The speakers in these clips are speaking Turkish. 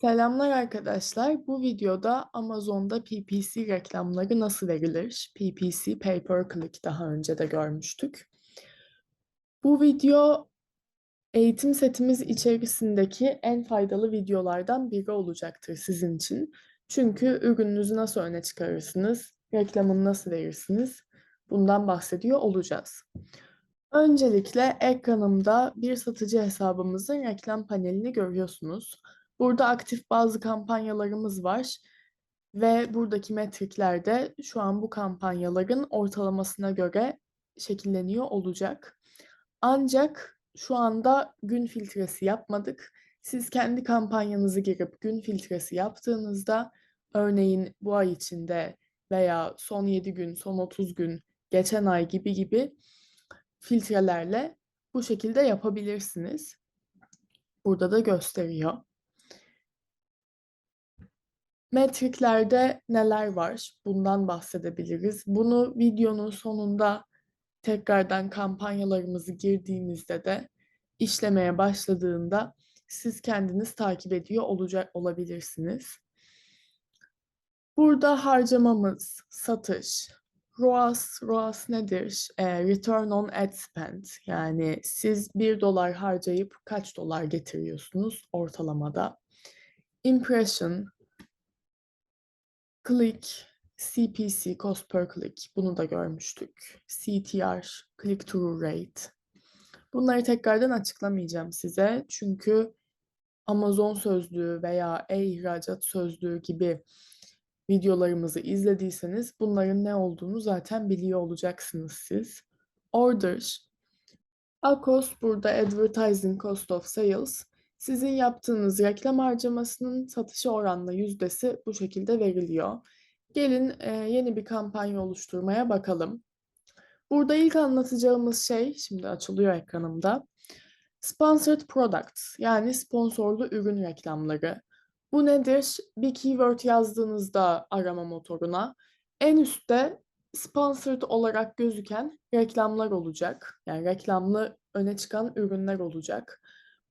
Selamlar arkadaşlar. Bu videoda Amazon'da PPC reklamları nasıl verilir? PPC, Pay Per Click daha önce de görmüştük. Bu video eğitim setimiz içerisindeki en faydalı videolardan biri olacaktır sizin için. Çünkü ürününüzü nasıl öne çıkarırsınız, reklamını nasıl verirsiniz bundan bahsediyor olacağız. Öncelikle ekranımda bir satıcı hesabımızın reklam panelini görüyorsunuz. Burada aktif bazı kampanyalarımız var ve buradaki metrikler de şu an bu kampanyaların ortalamasına göre şekilleniyor olacak. Ancak şu anda gün filtresi yapmadık. Siz kendi kampanyanızı girip gün filtresi yaptığınızda örneğin bu ay içinde veya son 7 gün, son 30 gün, geçen ay gibi gibi filtrelerle bu şekilde yapabilirsiniz. Burada da gösteriyor. Metriklerde neler var? Bundan bahsedebiliriz. Bunu videonun sonunda tekrardan kampanyalarımızı girdiğimizde de işlemeye başladığında siz kendiniz takip ediyor olacak olabilirsiniz. Burada harcamamız, satış, ROAS, ROAS nedir? E, Return on Ad Spend. Yani siz 1 dolar harcayıp kaç dolar getiriyorsunuz ortalamada? Impression, Click, CPC, Cost Per Click. Bunu da görmüştük. CTR, Click Through Rate. Bunları tekrardan açıklamayacağım size. Çünkü Amazon sözlüğü veya e-ihracat sözlüğü gibi videolarımızı izlediyseniz bunların ne olduğunu zaten biliyor olacaksınız siz. Order, ACOS burada Advertising Cost of Sales. Sizin yaptığınız reklam harcamasının satışa oranla yüzdesi bu şekilde veriliyor. Gelin e, yeni bir kampanya oluşturmaya bakalım. Burada ilk anlatacağımız şey, şimdi açılıyor ekranımda. Sponsored Products yani sponsorlu ürün reklamları. Bu nedir? Bir keyword yazdığınızda arama motoruna en üstte sponsored olarak gözüken reklamlar olacak. Yani reklamlı öne çıkan ürünler olacak.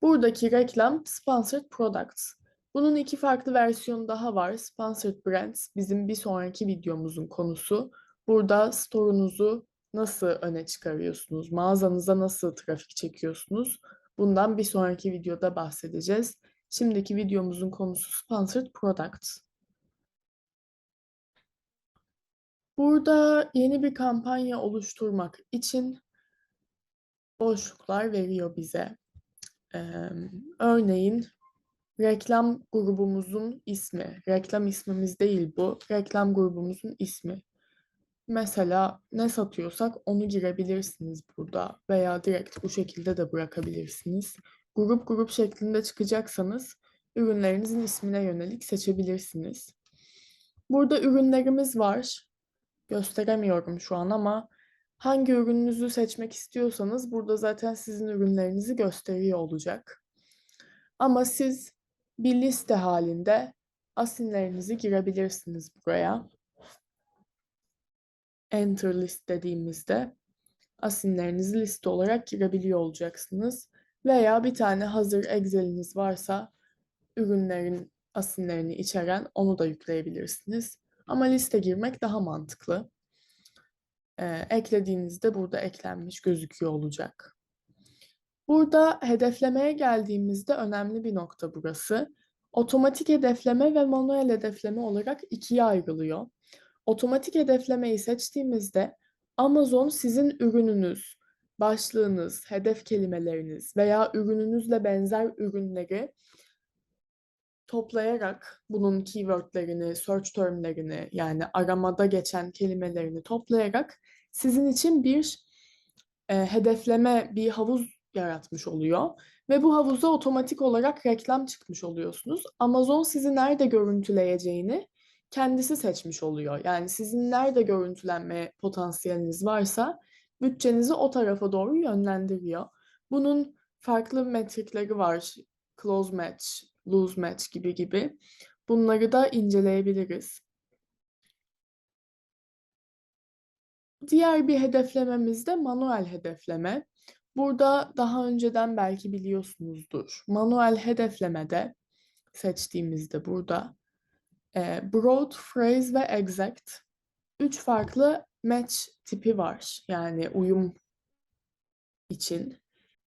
Buradaki reklam sponsored products. Bunun iki farklı versiyonu daha var. Sponsored brands bizim bir sonraki videomuzun konusu. Burada store'unuzu nasıl öne çıkarıyorsunuz? Mağazanıza nasıl trafik çekiyorsunuz? Bundan bir sonraki videoda bahsedeceğiz. Şimdiki videomuzun konusu Sponsored Products. Burada yeni bir kampanya oluşturmak için boşluklar veriyor bize. Ee, örneğin reklam grubumuzun ismi. Reklam ismimiz değil bu. Reklam grubumuzun ismi. Mesela ne satıyorsak onu girebilirsiniz burada veya direkt bu şekilde de bırakabilirsiniz. Grup grup şeklinde çıkacaksanız ürünlerinizin ismine yönelik seçebilirsiniz. Burada ürünlerimiz var. Gösteremiyorum şu an ama hangi ürününüzü seçmek istiyorsanız burada zaten sizin ürünlerinizi gösteriyor olacak. Ama siz bir liste halinde asinlerinizi girebilirsiniz buraya. Enter list dediğimizde asinlerinizi liste olarak girebiliyor olacaksınız. Veya bir tane hazır Excel'iniz varsa ürünlerin asinlerini içeren onu da yükleyebilirsiniz. Ama liste girmek daha mantıklı. Ee, eklediğinizde burada eklenmiş gözüküyor olacak. Burada hedeflemeye geldiğimizde önemli bir nokta burası. Otomatik hedefleme ve manuel hedefleme olarak ikiye ayrılıyor. Otomatik hedeflemeyi seçtiğimizde Amazon sizin ürününüz, başlığınız, hedef kelimeleriniz veya ürününüzle benzer ürünleri toplayarak bunun keywordlerini, search termlerini yani aramada geçen kelimelerini toplayarak sizin için bir e, hedefleme, bir havuz yaratmış oluyor. Ve bu havuza otomatik olarak reklam çıkmış oluyorsunuz. Amazon sizi nerede görüntüleyeceğini kendisi seçmiş oluyor. Yani sizin nerede görüntülenme potansiyeliniz varsa bütçenizi o tarafa doğru yönlendiriyor. Bunun farklı metrikleri var. Close match, lose match gibi gibi. Bunları da inceleyebiliriz. Diğer bir hedeflememiz de manuel hedefleme. Burada daha önceden belki biliyorsunuzdur. Manuel hedeflemede seçtiğimizde burada e, broad, phrase ve exact üç farklı match tipi var. Yani uyum için.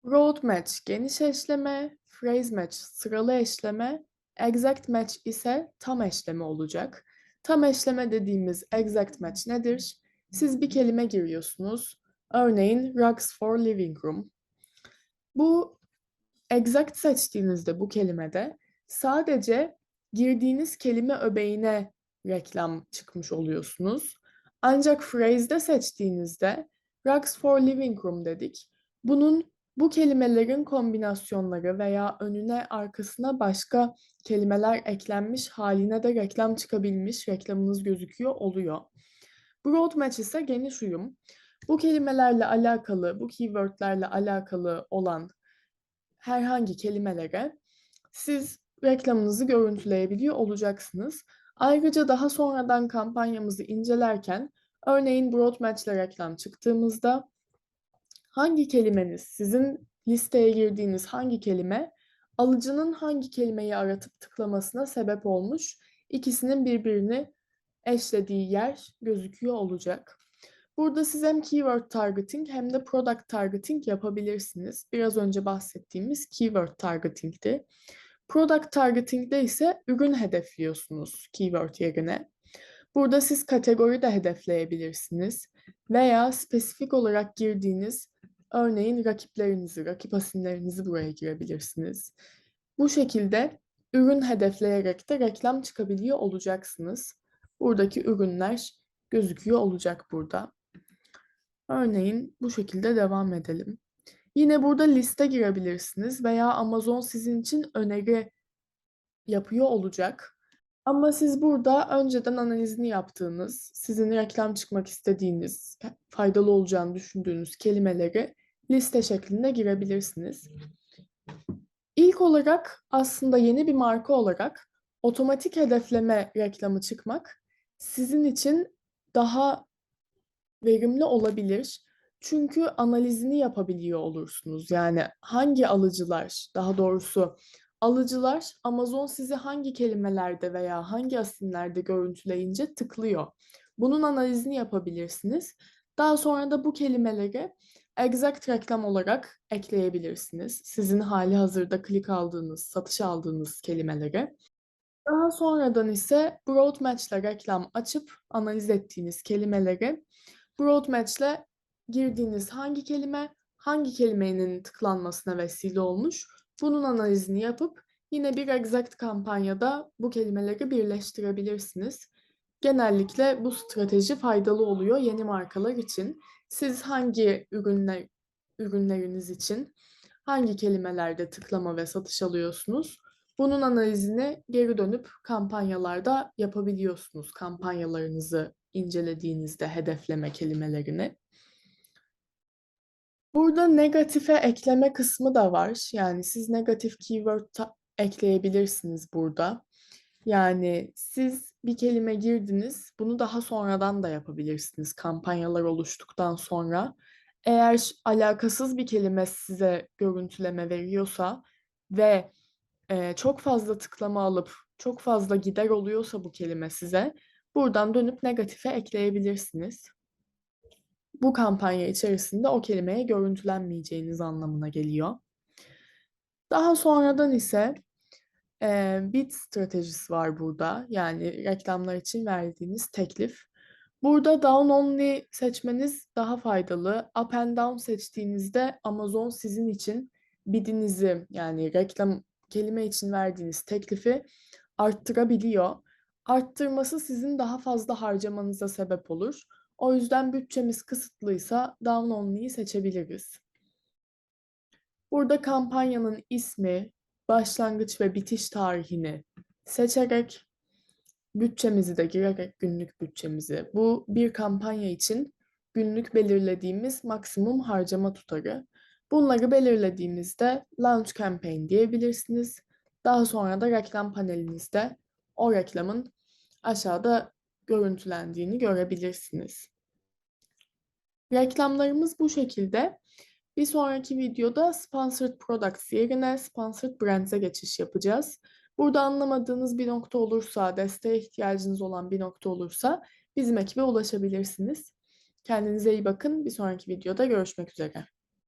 Broad match geniş eşleme, phrase match sıralı eşleme, exact match ise tam eşleme olacak. Tam eşleme dediğimiz exact match nedir? Siz bir kelime giriyorsunuz. Örneğin rugs for living room. Bu exact seçtiğinizde bu kelimede sadece girdiğiniz kelime öbeğine reklam çıkmış oluyorsunuz. Ancak phrase'de seçtiğinizde rugs for living room dedik. Bunun bu kelimelerin kombinasyonları veya önüne arkasına başka kelimeler eklenmiş haline de reklam çıkabilmiş, reklamınız gözüküyor oluyor. Broad match ise geniş uyum. Bu kelimelerle alakalı, bu keywordlerle alakalı olan herhangi kelimelere siz reklamınızı görüntüleyebiliyor olacaksınız. Ayrıca daha sonradan kampanyamızı incelerken örneğin broad match reklam çıktığımızda hangi kelimeniz, sizin listeye girdiğiniz hangi kelime alıcının hangi kelimeyi aratıp tıklamasına sebep olmuş, ikisinin birbirini eşlediği yer gözüküyor olacak. Burada siz hem keyword targeting hem de product targeting yapabilirsiniz. Biraz önce bahsettiğimiz keyword targeting'ti. Product targeting'de ise ürün hedefliyorsunuz keyword yerine. Burada siz kategori de hedefleyebilirsiniz veya spesifik olarak girdiğiniz örneğin rakiplerinizi, rakip asimlerinizi buraya girebilirsiniz. Bu şekilde ürün hedefleyerek de reklam çıkabiliyor olacaksınız. Buradaki ürünler gözüküyor olacak burada. Örneğin bu şekilde devam edelim. Yine burada liste girebilirsiniz veya Amazon sizin için öneri yapıyor olacak. Ama siz burada önceden analizini yaptığınız, sizin reklam çıkmak istediğiniz, faydalı olacağını düşündüğünüz kelimeleri liste şeklinde girebilirsiniz. İlk olarak aslında yeni bir marka olarak otomatik hedefleme reklamı çıkmak sizin için daha verimli olabilir. Çünkü analizini yapabiliyor olursunuz. Yani hangi alıcılar, daha doğrusu alıcılar Amazon sizi hangi kelimelerde veya hangi asimlerde görüntüleyince tıklıyor. Bunun analizini yapabilirsiniz. Daha sonra da bu kelimeleri exact reklam olarak ekleyebilirsiniz. Sizin hali hazırda klik aldığınız, satış aldığınız kelimeleri. Daha sonradan ise broad match ile reklam açıp analiz ettiğiniz kelimeleri broad match ile girdiğiniz hangi kelime hangi kelimenin tıklanmasına vesile olmuş bunun analizini yapıp yine bir exact kampanyada bu kelimeleri birleştirebilirsiniz. Genellikle bu strateji faydalı oluyor yeni markalar için. Siz hangi ürünler ürünleriniz için hangi kelimelerde tıklama ve satış alıyorsunuz? Bunun analizini geri dönüp kampanyalarda yapabiliyorsunuz. Kampanyalarınızı incelediğinizde hedefleme kelimelerini. Burada negatife ekleme kısmı da var. Yani siz negatif keyword ekleyebilirsiniz burada. Yani siz bir kelime girdiniz, bunu daha sonradan da yapabilirsiniz kampanyalar oluştuktan sonra. Eğer alakasız bir kelime size görüntüleme veriyorsa ve e, çok fazla tıklama alıp çok fazla gider oluyorsa bu kelime size, buradan dönüp negatife ekleyebilirsiniz. Bu kampanya içerisinde o kelimeye görüntülenmeyeceğiniz anlamına geliyor. Daha sonradan ise e, bid stratejisi var burada. Yani reklamlar için verdiğiniz teklif. Burada down only seçmeniz daha faydalı. Up and down seçtiğinizde Amazon sizin için bidinizi yani reklam kelime için verdiğiniz teklifi arttırabiliyor. Arttırması sizin daha fazla harcamanıza sebep olur. O yüzden bütçemiz kısıtlıysa down only'yi seçebiliriz. Burada kampanyanın ismi, başlangıç ve bitiş tarihini seçerek bütçemizi de girerek günlük bütçemizi. Bu bir kampanya için günlük belirlediğimiz maksimum harcama tutarı. Bunları belirlediğimizde launch campaign diyebilirsiniz. Daha sonra da reklam panelinizde o reklamın aşağıda görüntülendiğini görebilirsiniz. Reklamlarımız bu şekilde. Bir sonraki videoda Sponsored Products yerine Sponsored Brands'e geçiş yapacağız. Burada anlamadığınız bir nokta olursa, desteğe ihtiyacınız olan bir nokta olursa bizim ekibe ulaşabilirsiniz. Kendinize iyi bakın. Bir sonraki videoda görüşmek üzere.